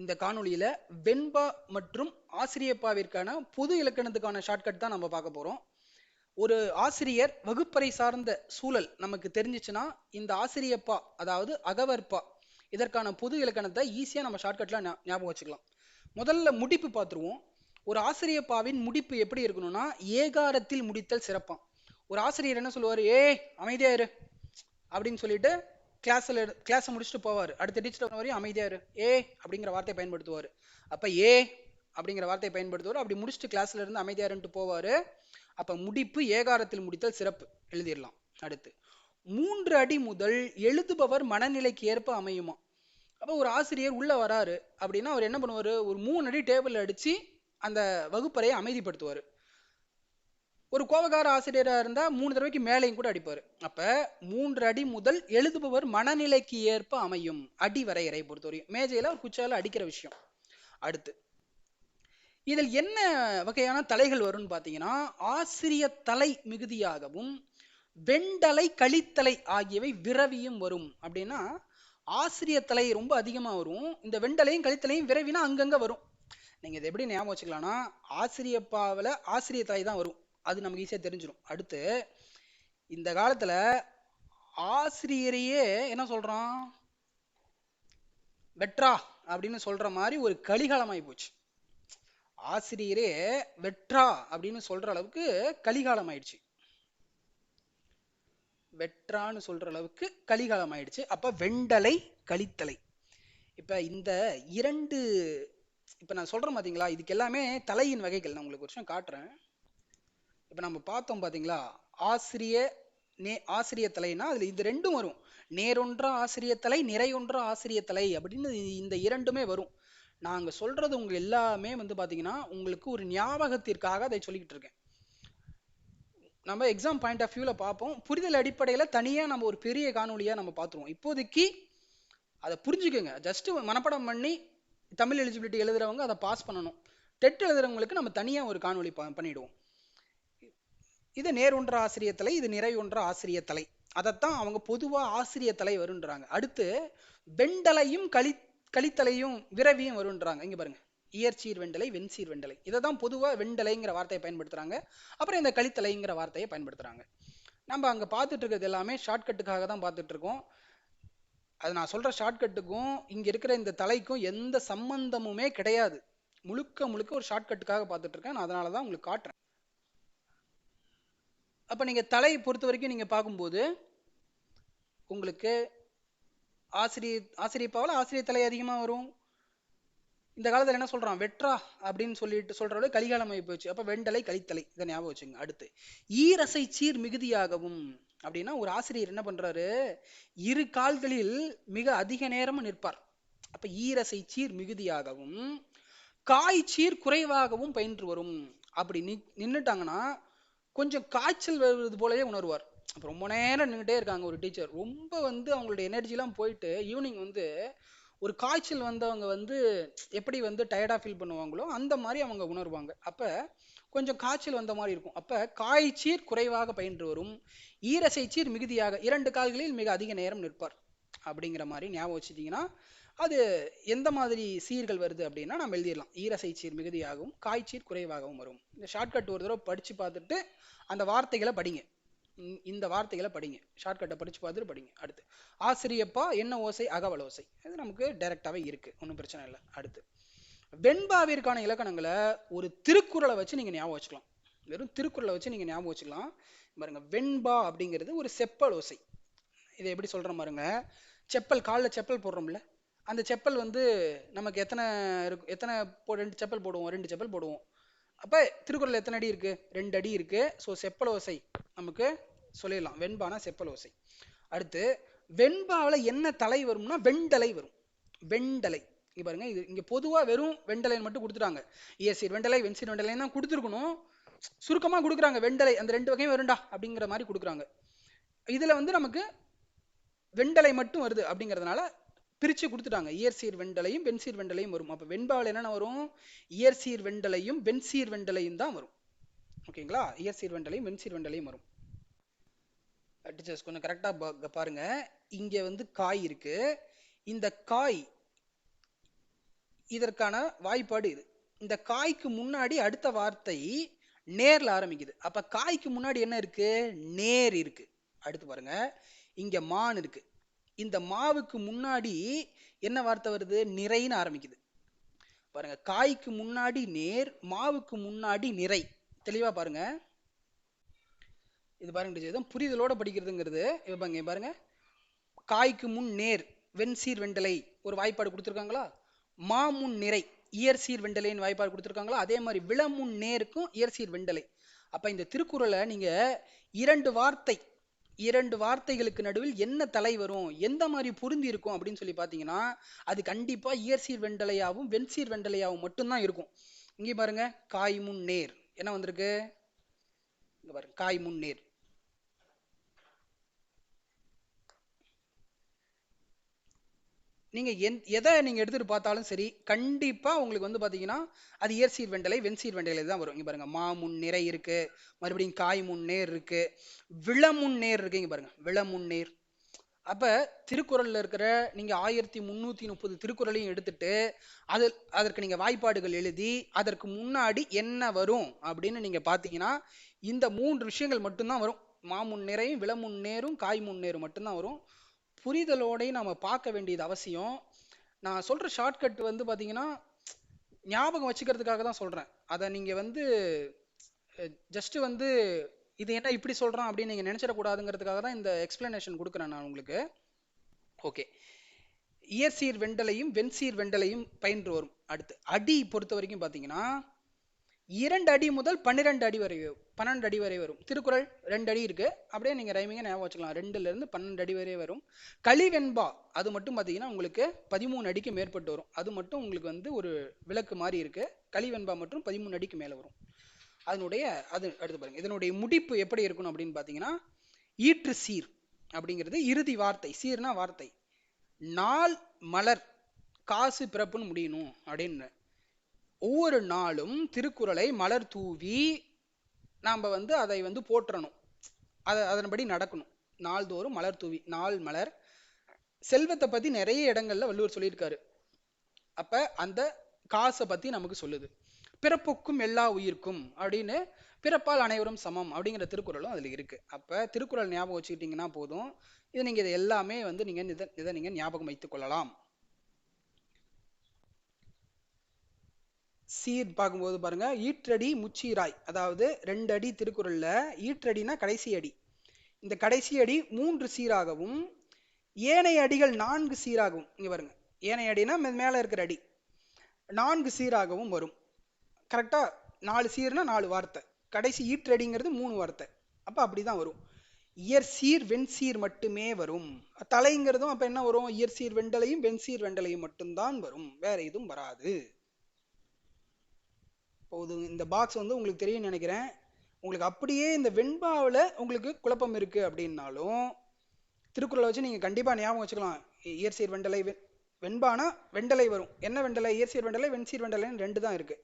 இந்த காணொளியில வெண்பா மற்றும் ஆசிரியப்பாவிற்கான பொது இலக்கணத்துக்கான ஷார்ட்கட் தான் நம்ம பார்க்க போறோம். ஒரு ஆசிரியர் வகுப்பறை சார்ந்த சூழல் நமக்கு தெரிஞ்சிச்சுன்னா இந்த ஆசிரியப்பா அதாவது அகவற்பா இதற்கான பொது இலக்கணத்தை ஈஸியாக நம்ம ஷார்ட்கட்லாம் ஞாபகம் வச்சுக்கலாம். முதல்ல முடிப்பு பார்த்துருவோம். ஒரு ஆசிரியப்பாவின் முடிப்பு எப்படி இருக்கணும்னா ஏகாரத்தில் முடித்தல் சிறப்பாக ஒரு ஆசிரியர் என்ன சொல்லுவார்? ஏய் அமைதியாயிரு அப்படின்னு சொல்லிட்டு கிளாஸில் கிளாஸை முடிச்சுட்டு போவார். அடுத்த டீச்சர் வரையும் அமைதியா இரு. ஏ அப்படிங்கிற வார்த்தையை பயன்படுத்துவார். அப்போ ஏ அப்படிங்கிற வார்த்தையை பயன்படுத்துவார். அப்படி முடிச்சுட்டு கிளாஸில் இருந்து அமைதியாருன்ட்டு போவார். அப்போ முடிப்பு ஏகாரத்தில் முடித்தல் சிறப்பு. எழுதிடலாம். அடுத்து. மூன்று அடி முதல் எழுதுபவர் மனநிலைக்கு ஏற்ப அமையுமா? அப்போ ஒரு ஆசிரியர் உள்ளே வராரு. அப்படின்னா அவர் என்ன பண்ணுவார்? ஒரு மூணு அடி டேபிள் அடித்து அந்த வகுப்பறையை அமைதிப்படுத்துவார். ஒரு கோபக்கார ஆசிரியராக இருந்தால் மூணு தடவைக்கு மேலையும் கூட அடிப்பார். அப்ப மூன்று அடி முதல் எழுதுபவர் மனநிலைக்கு ஏற்ப அமையும் அடி வரையறை பொறுத்தவரையும். மேஜையில ஒரு குச்சால அடிக்கிற விஷயம். அடுத்து இதில் என்ன வகையான தலைகள் வரும்னு பார்த்தீங்கன்னா ஆசிரிய தலை மிகுதியாகவும் வெண்டலை கழித்தலை ஆகியவை விரவியும் வரும். அப்படின்னா ஆசிரிய தலை ரொம்ப அதிகமாக வரும். இந்த வெண்டலையும் கழித்தலையும் விரவினா அங்கங்கே வரும். நீங்கள் இதை எப்படி ஞாபகம் வச்சுக்கலாம்னா ஆசிரியப்பாவில் ஆசிரிய தலை தான் வரும். அது நமக்கு ஈஸியாக தெரிஞ்சிடும் அடுத்து இந்த காலத்துல ஆசிரியரையே என்ன சொல்றான்? வெட்ரா அப்படின்னு சொல்ற மாதிரி ஒரு கலிகாலமாகி போச்சு. ஆசிரியரே வெட்ரா அப்படின்னு சொல்ற அளவுக்கு கலிகாலம் ஆயிடுச்சு வெட்ரான்னு சொல்ற அளவுக்கு கலிகாலம் ஆயிடுச்சு அப்ப வெண்டலை கலித்தலை. இப்ப இந்த இரண்டு இப்ப நான் சொல்றேன் பாத்தீங்களா? இதுக்கு எல்லாமே தலையின் வகைகள். நான் உங்களுக்கு ஒரு விஷயம் காட்டுறேன். இப்போ நம்ம பார்த்தோம் பார்த்தீங்களா ஆசிரிய நே ஆசிரிய தலைனா அதில் இது ரெண்டும் வரும். நேரொன்றா ஆசிரிய தலை நிறையொன்றா ஆசிரிய தலை அப்படின்னு இந்த இரண்டுமே வரும். நாங்கள் சொல்கிறது உங்கள் எல்லாமே வந்து பார்த்தீங்கன்னா உங்களுக்கு ஒரு ஞாபகத்திற்காக அதை சொல்லிக்கிட்டு இருக்கேன். நம்ம எக்ஸாம் பாயிண்ட் ஆஃப் வியூவில் பார்ப்போம். புரிதல் அடிப்படையில் தனியாக நம்ம ஒரு பெரிய காணொலியாக நம்ம பார்த்துருவோம். இப்போதைக்கு அதை புரிஞ்சுக்கோங்க. ஜஸ்ட் மனப்பாடம் பண்ணி தமிழ் எலிஜிபிலிட்டி எழுதுறவங்க அதை பாஸ் பண்ணணும். டெட் எழுதுறவங்களுக்கு நம்ம தனியாக ஒரு காணொலி பண்ணிவிடுவோம் இது நேர் ஒன்ற ஆசிரிய தலை இது நிறை ஒன்ற ஆசிரிய தலை அதைத்தான் அவங்க பொதுவாக ஆசிரிய தலை வருன்றாங்க. அடுத்து வெண்டலையும் களி கழித்தலையும் விரவியும் வருன்றாங்க. இங்கே பாருங்க. இயற்சீர் வெண்டலை வெண்சீர் வெண்டலை இதை தான் பொதுவாக வெண்டலைங்கிற வார்த்தையை பயன்படுத்துகிறாங்க அப்புறம் இந்த கழித்தலைங்கிற வார்த்தையை பயன்படுத்துகிறாங்க நம்ம அங்கே பார்த்துட்டு இருக்கிறது எல்லாமே ஷார்ட்கட்டுக்காக தான் பார்த்துட்டு இருக்கோம் அது நான் சொல்கிற ஷார்ட்கட்டுக்கும் இங்கே இருக்கிற இந்த தலைக்கும் எந்த சம்பந்தமுமே கிடையாது. முழுக்க முழுக்க ஒரு ஷார்ட்கட்டுக்காக பார்த்துட்டு இருக்கேன் நான் அதனால தான் உங்களுக்கு காட்டுறேன். அப்ப நீங்க தலை பொறுத்த வரைக்கும் நீங்க பார்க்கும்போது உங்களுக்கு ஆசிரியர் ஆசிரியப்பாவில் ஆசிரியர் தலை அதிகமா வரும். இந்த காலத்துல என்ன சொல்றான்? வெட்ரா அப்படின்னு சொல்லிட்டு சொல்றவங்க கலிகாலம் ஆகி போச்சு. அப்போ வெண்டலை கலித்தலை இதை ஞாபகம் வச்சுங்க அடுத்து. ஈரசை சீர் மிகுதியாகவும் அப்படின்னா ஒரு ஆசிரியர் என்ன பண்றாரு? இரு கால்களில் மிக அதிக நேரமும் நிற்பார். அப்போ ஈரசை சீர் மிகுதியாகவும் காய்ச்சீர் குறைவாகவும் பயின்று வரும். அப்படி நி நின்னுட்டாங்கன்னா கொஞ்சம் காய்ச்சல் வருவது போலவே உணர்வார். அப்போ ரொம்ப நேரம் நின்றுட்டே இருக்காங்க ஒரு டீச்சர் ரொம்ப வந்து அவங்களுடைய எனர்ஜிலாம் போயிட்டு ஈவினிங் வந்து ஒரு காய்ச்சல் வந்தவங்க வந்து எப்படி வந்து டயர்டாக ஃபீல் பண்ணுவாங்களோ அந்த மாதிரி அவங்க உணர்வாங்க. அப்போ கொஞ்சம் காய்ச்சல் வந்த மாதிரி இருக்கும். அப்போ காய்ச்சீர் குறைவாக பயின்று வரும். ஈரசை சீர் மிகுதியாக இரண்டு கால்களில் மிக அதிக நேரம் நிற்பார். அப்படிங்கிற மாதிரி ஞாபகம் வச்சுட்டிங்கன்னா அது எந்த மாதிரி சீர்கள் வருது அப்படின்னா நம்ம எழுதிடலாம். ஈரசை சீர் மிகுதியாகவும் காய்ச்சீர் குறைவாகவும் வரும். இந்த ஷார்ட்கட் ஒரு தடவை படிச்சு பார்த்துட்டு அந்த வார்த்தைகளை படிங்க. இந்த- வார்த்தைகளை படிங்க. ஷார்ட்கட்டை படித்து பார்த்துட்டு படிங்க. அடுத்து ஆசிரியப்பா என்ன ஓசை? அகவல் ஓசை. இது நமக்கு டைரெக்டாகவே இருக்குது ஒன்றும் பிரச்சனை இல்லை. அடுத்து வெண்பாவிற்கான இலக்கணங்களை ஒரு திருக்குறளை வச்சு நீங்கள் ஞாபகம் வச்சுக்கலாம். வெறும் திருக்குறளை வச்சு நீங்கள் ஞாபகம் வச்சுக்கலாம். பாருங்க வெண்பா அப்படிங்கிறது ஒரு செப்பல் ஓசை. இதை எப்படி சொல்கிற பாருங்க. செப்பல் காலில் செப்பல் போடுறோம்ல. அந்த செப்பல் வந்து நமக்கு எத்தனை இருக்கு எத்தனை போ ரெண்டு செப்பல் போடுவோம் ரெண்டு செப்பல் போடுவோம். அப்போ திருக்குறள் எத்தனை அடி இருக்குது ரெண்டு அடி இருக்குது ஸோ செப்பல் ஓசை நமக்கு சொல்லிடலாம். வெண்பானா செப்பல் ஓசை. அடுத்து வெண்பாவில் என்ன தலை வரும்னா வெண்டலை வரும். வெண்டலை இங்கே பாருங்க இது இங்கே பொதுவாக வெறும் வெண்டலைன்னு மட்டும் கொடுத்துட்டாங்க. ஏசி வெண்டலை வெண்சீர் வெண்டலை தான் கொடுத்துருக்கணும். சுருக்கமாக கொடுக்குறாங்க வெண்டலை அந்த ரெண்டு வகையும் வருண்டா அப்படிங்கிற மாதிரி கொடுக்குறாங்க. இதில் வந்து நமக்கு வெண்டலை மட்டும் வருது அப்படிங்கிறதுனால பிரித்து கொடுத்துட்டாங்க. இயற்சீர் வெண்டலையும் வெண்சீர் வெண்டலையும் வரும். அப்போ வெண்பாவில் என்னென்ன வரும்? இயற்சீர் வெண்டலையும் வெண்சீர் வெண்டலையும் தான் வரும். ஓகேங்களா இயற்சீர் வெண்டலையும் வெண்சீர் வெண்டலையும் வரும். Uh, டீச்சர்ஸ் கொஞ்சம் கரெக்டாக பாருங்க. இங்கே வந்து காய் இருக்கு. இந்த காய் இதற்கான வாய்ப்பாடு இது. இந்த காய்க்கு முன்னாடி அடுத்த வார்த்தை நேர்ல ஆரம்பிக்குது. அப்ப காய்க்கு முன்னாடி என்ன இருக்கு? நேர் இருக்கு. அடுத்து பாருங்க. இங்க மான் இருக்கு. இந்த மாவுக்கு முன்னாடி என்ன வார்த்தை வருது? நிறைன்னு ஆரம்பிக்குது. பாருங்க காய்க்கு முன்னாடி நேர் மாவுக்கு முன்னாடி நிறை. தெளிவா பாருங்க. இது பாருங்க புரிதலோட படிக்கிறதுங்கிறது. இப்ப பாருங்க பாருங்க. காய்க்கு முன் நேர் வெண்சீர் வெண்டலை. ஒரு வாய்ப்பாடு கொடுத்துருக்காங்களா? மாமுன் நிறை இயற்சீர் வெண்டலைன்னு வாய்ப்பாடு கொடுத்துருக்காங்களா? அதே மாதிரி விளமுன் நேருக்கும் இயற்சீர் வெண்டலை. அப்ப இந்த திருக்குறளை நீங்க இரண்டு வார்த்தை இரண்டு வார்த்தைகளுக்கு நடுவில் என்ன தலை வரும் எந்த மாதிரி பொருந்தி இருக்கும் அப்படின்னு சொல்லி பார்த்தீங்கன்னா அது கண்டிப்பா இயற்சீர் வெண்டலையாவும் வெண்சீர் வெண்டலையாவும் மட்டும்தான் இருக்கும். இங்கே பாருங்க காய் முன் நேர். என்ன வந்திருக்கு? இங்கே பாருங்க காய் முன் நேர். நீங்கள் எந்- எதை நீங்கள் எடுத்துகிட்டு பார்த்தாலும் சரி கண்டிப்பாக உங்களுக்கு வந்து பார்த்தீங்கன்னா அது இயற்சீர் வெண்டலை வெண்சீர் வெண்டலை தான் வரும். இங்கே பாருங்கள் மா முன் நிறை இருக்குது மறுபடியும் காய் முன் நேர் இருக்கு விளமுன் நேர் இருக்கு பாருங்கள் பாருங்க விளமுன் நேர். அப்போ திருக்குறளில் இருக்கிற நீங்கள் ஆயிரத்தி முந்நூற்றி முப்பது திருக்குறளையும் எடுத்துட்டு அது அதற்கு நீங்கள் வாய்ப்பாடுகள் எழுதி அதற்கு முன்னாடி என்ன வரும் அப்படின்னு நீங்கள் பார்த்தீங்கன்னா இந்த மூன்று விஷயங்கள் மட்டும்தான் வரும். மாமுன் நிறையும் விளமுன் நேரும் காய் முன் நேரும் மட்டும்தான் வரும். புரிதலோடையும் நம்ம பார்க்க வேண்டியது அவசியம். நான் சொல்ற ஷார்ட்கட் வந்து பார்த்தீங்கன்னா ஞாபகம் வச்சுக்கிறதுக்காக தான் சொல்றேன். அதை நீங்க வந்து ஜஸ்ட் வந்து இது என்ன இப்படி சொல்கிறோம் அப்படின்னு நீங்கள் நினச்சிடக்கூடாதுங்கிறதுக்காக தான் இந்த எக்ஸ்பிளனேஷன் கொடுக்குறேன் நான் உங்களுக்கு. ஓகே இயற்சீர் வெண்டலையும் வெண்சீர் வெண்டலையும் பயின்று வரும். அடுத்து அடி பொறுத்த வரைக்கும் பார்த்தீங்கன்னா இரண்டு அடி முதல் பன்னிரெண்டு அடி வரை பன்னெண்டு அடி வரை வரும். திருக்குறள் ரெண்டு அடி இருக்கு. அப்படியே நீங்க ரைமிங்க ஞாபகம் வச்சுக்கலாம். ரெண்டுல இருந்து பன்னெண்டு அடி வரை வரும். கலிவெண்பா அது மட்டும் பார்த்தீங்கன்னா உங்களுக்கு பதிமூணு அடிக்கு மேற்பட்டு வரும். அது மட்டும் உங்களுக்கு வந்து ஒரு விளக்கு மாதிரி இருக்கு. கலிவெண்பா மட்டும் பதிமூணு அடிக்கு மேலே வரும். அதனுடைய அது அடுத்து பாருங்க. இதனுடைய முடிப்பு எப்படி இருக்கணும் அப்படின்னு பார்த்தீங்கன்னா ஈற்று சீர் அப்படிங்கிறது இறுதி வார்த்தை. சீர்னா வார்த்தை. நாள் மலர் காசு பிறப்புன்னு முடியணும் அப்படின்னு ஒவ்வொரு நாளும் திருக்குறளை மலர் தூவி நாம் வந்து அதை வந்து போற்றணும். அதை அதன்படி நடக்கணும். நாள்தோறும் மலர் தூவி நாள் மலர். செல்வத்தை பற்றி நிறைய இடங்கள்ல வள்ளுவர் சொல்லியிருக்காரு. அப்போ அந்த காசை பற்றி நமக்கு சொல்லுது. பிறப்புக்கும் எல்லா உயிர்க்கும் அப்படின்னு பிறப்பால் அனைவரும் சமம் அப்படிங்கிற திருக்குறளும் அதில் இருக்கு. அப்போ திருக்குறள் ஞாபகம் வச்சுக்கிட்டிங்கன்னா போதும். இது நீங்கள் இது எல்லாமே வந்து நீங்கள் இதை இதை ஞாபகம் வைத்துக் கொள்ளலாம். சீர் பார்க்கும்போது பாருங்க ஈற்றடி முச்சீராய். அதாவது ரெண்டு அடி திருக்குறள்ல ஈற்றடினா கடைசி அடி. இந்த கடைசி அடி மூன்று சீராகவும் ஏனைய அடிகள் நான்கு சீராகவும். இங்க பாருங்க ஏனைய அடினா மேல இருக்கிற அடி. நான்கு சீராகவும் வரும். கரெக்டா நாலு சீர்னா நாலு வார்த்தை. கடைசி ஈற்றடிங்கிறது மூணு வார்த்தை. அப்ப அப்படிதான் வரும். இயற் சீர் வெண் சீர் மட்டுமே வரும். தலைங்கிறதும் அப்ப என்ன வரும்? இயற்சீர் வெண்டலையும் வெண் சீர் வெண்டலையும் மட்டும்தான் வரும். வேற எதுவும் வராது. போகுது. இந்த பாக்ஸ் வந்து உங்களுக்கு தெரியும் நினைக்கிறேன். உங்களுக்கு அப்படியே இந்த வெண்பாவில் உங்களுக்கு குழப்பம் இருக்கு அப்படின்னாலும் திருக்குறளை வச்சு நீங்கள் கண்டிப்பாக ஞாபகம் வச்சுக்கலாம். இயற்சீர் வெண்டலை வெ- வெண்பானா வெண்டலை வரும். என்ன வெண்டலை? இயற்சீர் வெண்டலை வெண்சீர் வெண்டலைன்னு ரெண்டு தான் இருக்குது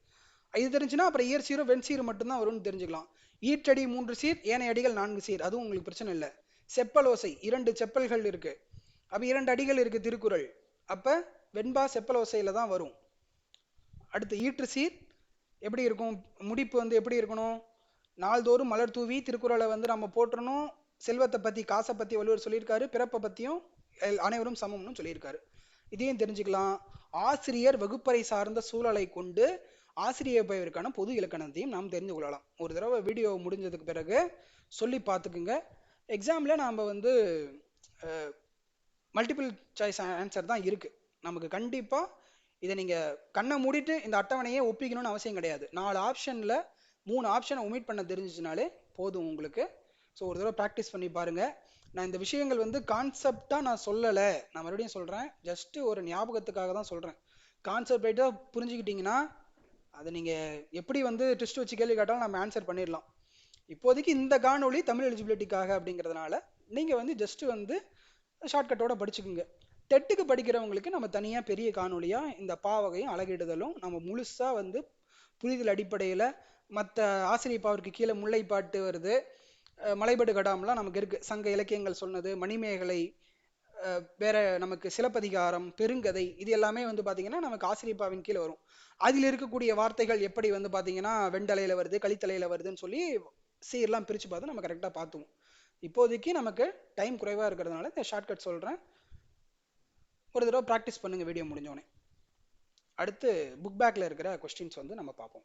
இது தெரிஞ்சுன்னா அப்புறம் இயற்சீரும் வெண்சீரும் மட்டும்தான் வரும்னு தெரிஞ்சுக்கலாம். ஈற்றடி மூன்று சீர் ஏனைய அடிகள் நான்கு சீர். அதுவும் உங்களுக்கு பிரச்சனை இல்லை. செப்பலோசை இரண்டு செப்பல்கள் இருக்கு. அப்போ இரண்டு அடிகள் இருக்கு திருக்குறள். அப்போ வெண்பா செப்பலோசையில் தான் வரும். அடுத்து ஈற்று சீர் எப்படி இருக்கும்? முடிப்பு வந்து எப்படி இருக்கணும்? நாள்தோறும் மலர் தூவி திருக்குறளை வந்து நம்ம போற்றணும். செல்வத்தை பற்றி காசை பற்றி வள்ளுவர் சொல்லியிருக்காரு. பிறப்பை பற்றியும் எல்- அனைவரும் சமம்னு சொல்லியிருக்காரு. இதையும் தெரிஞ்சுக்கலாம். ஆசிரியர் வகுப்பறை சார்ந்த சூழலை கொண்டு ஆசிரியர் பெயருக்கான பொது இலக்கணத்தையும் நாம் தெரிந்து கொள்ளலாம். ஒரு தடவை வீடியோ முடிஞ்சதுக்கு பிறகு சொல்லி பார்த்துக்குங்க. எக்ஸாமில் நாம் வந்து மல்டிபிள் சாய்ஸ் ஆன்சர் தான் இருக்குது நமக்கு கண்டிப்பாக இதை நீங்கள் கண்ணை மூடிட்டு இந்த அட்டவணையை ஒப்பிக்கணும்னு அவசியம் கிடையாது. நாலு ஆப்ஷனில் மூணு ஆப்ஷனை ஒமிட் பண்ண தெரிஞ்சிச்சுனாலே போதும் உங்களுக்கு. ஸோ ஒரு தடவை ப்ராக்டிஸ் பண்ணி பாருங்கள் நான் இந்த விஷயங்கள் வந்து கான்செப்டாக நான் சொல்லலை. நான் மறுபடியும் சொல்கிறேன் ஜஸ்ட்டு ஒரு ஞாபகத்துக்காக தான் சொல்கிறேன் கான்செப்ட் ரைட்டாக புரிஞ்சுக்கிட்டிங்கன்னா அதை நீங்கள் எப்படி வந்து டெஸ்ட் வச்சு கேள்வி கேட்டாலும் நம்ம ஆன்சர் பண்ணிடலாம். இப்போதைக்கு இந்த காணொலி தமிழ் எலிஜிபிலிட்டிக்காக அப்படிங்கிறதுனால நீங்கள் வந்து ஜஸ்ட்டு வந்து ஷார்ட்கட்டோட படிச்சுக்குங்க. டெட்டுக்கு படிக்கிறவங்களுக்கு நம்ம தனியாக பெரிய காணொலியாக இந்த பாவகையும் அழகிடுதலும். நம்ம முழுசாக வந்து புரிதல் அடிப்படையில் மற்ற ஆசிரியர் பாவருக்கு கீழே முல்லைப்பாட்டு வருது. மலைபடு கடாம்லாம் நமக்கு இருக்கு. சங்க இலக்கியங்கள் சொன்னது மணிமேகலை வேற நமக்கு சிலப்பதிகாரம் பெருங்கதை இது எல்லாமே வந்து பார்த்திங்கன்னா நமக்கு ஆசிரியப்பாவின் கீழே வரும். அதில் இருக்கக்கூடிய வார்த்தைகள் எப்படி வந்து பார்த்திங்கன்னா வெண்டலையில் வருது கழித்தலையில் வருதுன்னு சொல்லி சீர்லாம் பிரிச்சு பார்த்து நம்ம கரெக்டாக பார்த்துவோம். இப்போதைக்கு நமக்கு டைம் குறைவாக இருக்கிறதுனால இந்த ஷார்ட்கட் சொல்கிறேன் ஒரு தடவை ப்ராக்டிஸ் பண்ணுங்கள் வீடியோ முடிஞ்சோடனே அடுத்து புக் பேக்கில் இருக்கிற கொஸ்டின்ஸ் வந்து நம்ம பார்ப்போம்.